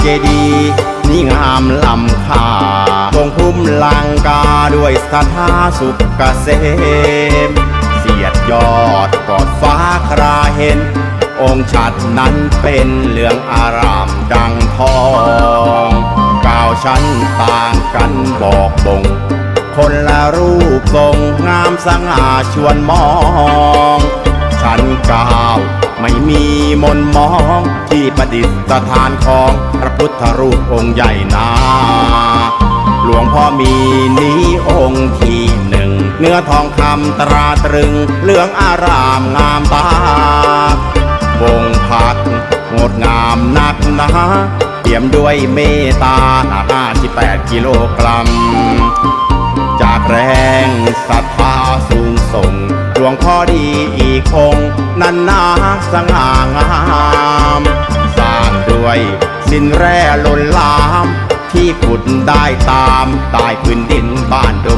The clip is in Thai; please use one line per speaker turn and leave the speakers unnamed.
เจดีนี่งามลำค่าทรงพุ่มลังกาด้วยสถาสุขเกษม เสียดยอดกอดฟ้าคราเห็น องค์ชัดนั้นเป็นเหลืองอารามดังทองก้าวชั้นต่างกันบอกบ่งคนละรูปทรงงามสง่าชวนมอง มีมนมองที่ประดิษฐานของพระพุทธรูปองค์ใหญ่นาหลวงพ่อมีนี้องค์ที่หนึ่ง เนื้อทองคำตราตรึงเหลืองอารามงามตาบงพักงดงามนักนาเปี่ยมด้วยเมตตาหนัก58กิโลกรัม จากแรงศรัทธาสูงส่ง หลวงพ่อดี อีกองค์นันนาสง่างามสร้างด้วยสินแร่ล้นหลาม ที่ขุดได้ตามใต้พื้นดินบ้านด